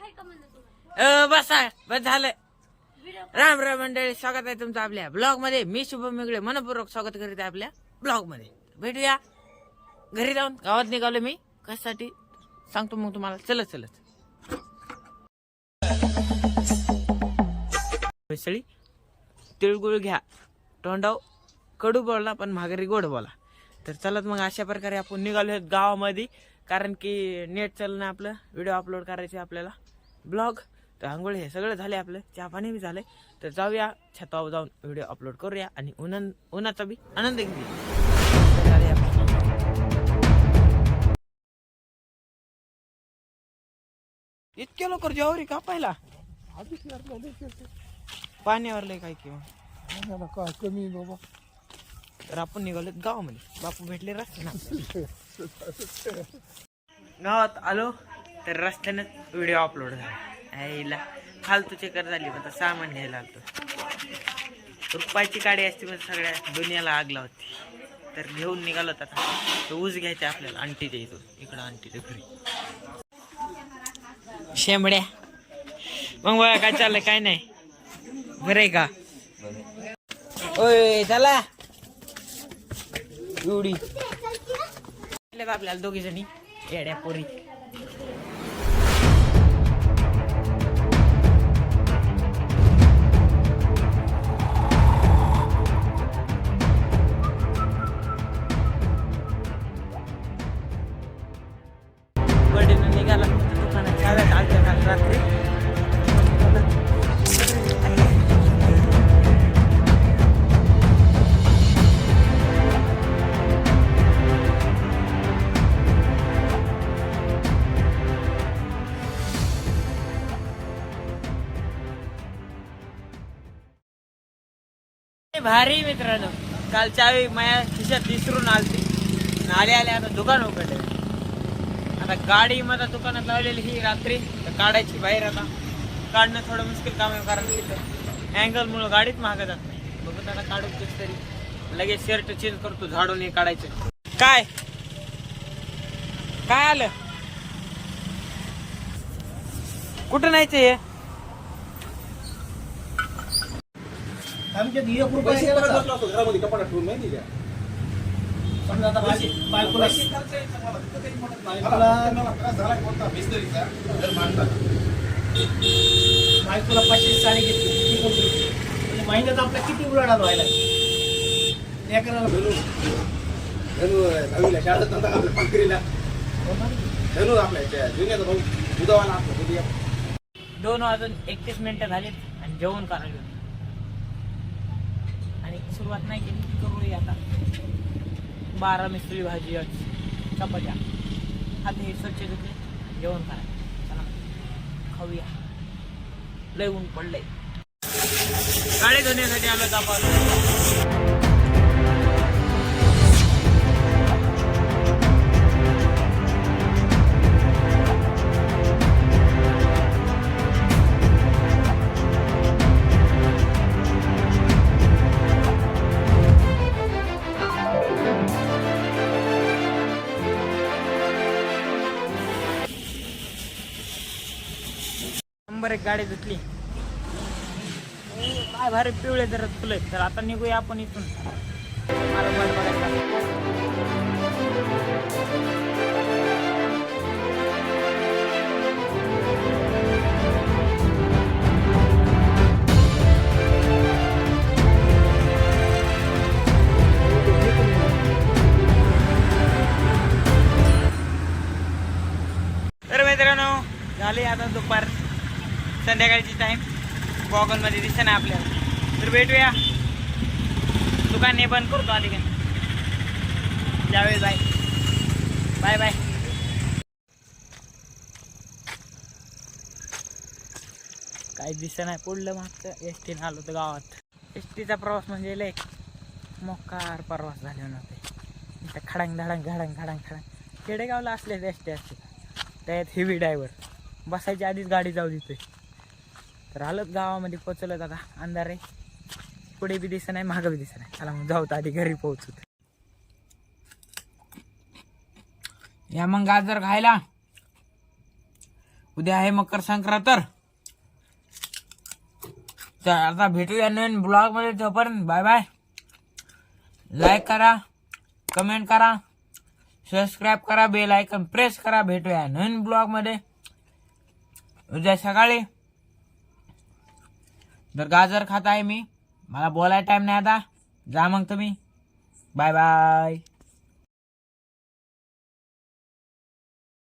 अ, बसा बस झालं. राम राम मंडळी स्वागत आहे तुमचं आपल्या ब्लॉगमध्ये मी शुभम मिगळे मनपूर्वक स्वागत करीत आहे आपल्या ब्लॉगमध्ये भेटूया. घरी जाऊन गावात निघालो मी. कशासाठी? सांगतो मग तुम्हाला. चलत चलत. मिसळी तिळगुळ घ्या. तोंडाव कडू बोलला पण माघारी गोड बोला. तर चलत मग अशा प्रकारे आपण निघालो आहेत गावामध्ये. कारण की नेट चालणं आपलं. व्हिडिओ अपलोड करायचे आपल्याला. ब्लॉग तर आंघोळ हे सगळं झाले आपलं. चहा पाणी बी झालंय तर जाऊया छतावर जाऊन व्हिडिओ अपलोड करूया आणि उन्हा उन्हाचा बी आनंद घेऊया. इतक्या लवकर जेवारी कापायला पाण्यावर लय काय किंवा. काय कमी बाबा तर आपण निघालो गावामध्ये. बापू भेटले रस्ते ना गावात आलो. तर रस्त्यानंच व्हिडिओ अपलोड झाला. आईला फालतू चेकर झाली आता सामान घ्यायला आलतो. रुपयाची गाडी असते पण सगळ्या दुनियाला आग लावती. तर घेऊन निघालो आता. तर ऊस घ्यायचे आपल्याला आंटीच्या इथून. इकडं आंटीच्या घरी. शेंबड्या. मग बघा काय चाललंय काय नाही. बरं आहे का? ओय चला. एवढी. आपल्याला दोघी जणी येड्या पोरी. बर्थडेनं निघाला. दुकानात चालत आलत्या काल रात्री. भारी मित्रांनो. काल चावी माझ्या खिशात विसरून आलती. आले आले आता दुकान उघडले आता गाडी मला दुकानात लावलेली ही रात्री. तर काढायची बाहेर आता. काढणं थोडं मुश्किल काम आहे कारण तिथं अँगल मुळे गाडीच मागं जात नाही. बघत आता काढून तेच तरी. लगेच शर्ट चेंज करतो झाडून हे काढायचं. काय? काय आलं? कुठं नाहीचं हे? आमच्यात एक रुपया घरामध्ये कपाटात ठेवून माहिती का? समजा आता बाय- बायकोला पाचशे साडी घेतली? म्हणजे महिन्यात आपला किती उलाढाल व्हायला? लेकराला धनु धनु दहावीला शाळेत नव्हता आपल्या धनु आपल्या जुन्याचा भाऊ दुधावाला आपला दुधिया दोन वाजून एकतीस मिनिटं झालीत आणि जेवण करायला. आणि सुरुवात नाही केली की करूया आता. बारा मिसळी भाजी आज, चपात्या. हात हे स्वच्छ घेतले जेवण करायचं चला. खाऊया. लय ऊन पडलंय. गाडी धुण्यासाठी आलं आपण नंबर एक गाडी धुतली. काय भारी पिवळे जरा फुले तर आता निघूया आपण इथून. मला बघायला तर मित्रांनो झाले आता दुपार संध्याकाळची टाईम गॉगलमध्ये दिसत ना आपल्याला. तर भेटूया. दुकान हे बंद करतो आधी काय त्यावेळेस बाय. Bye bye. काहीच दिसत नाही पुढलं मागचं. एस टीनं आलो होतं गावात. एस टीचा प्रवास म्हणजे लय मोकार प्रवास झाले नव्हते इथं खडांग धडांग घडंग खडांग खडांग. खेडेगावला असले एस टी असते त्यात हेवी ड्रायव्हर बसायच्या आधीच गाडी जाऊ देते तर आलोच गावामध्ये पोचलो आता अंधार. आहे पुढे बी दिसत नाही मागं बी दिसत नाही. चला मग जाऊ तर आधी घरी पोहोचू या मग गाजर खायला. उद्या आहे मकर संक्रांत तर. तर आता भेटूया नवीन ब्लॉगमध्ये तोपर्यंत बाय बाय लाईक करा कमेंट करा सबस्क्राईब करा बेल आयकन प्रेस करा. भेटूया नवीन ब्लॉगमध्ये. उद्या सकाळी. तर गाजर खात आहे मी मला बोलायला टाइम नाही आता. जा मग तुम्ही. Bye bye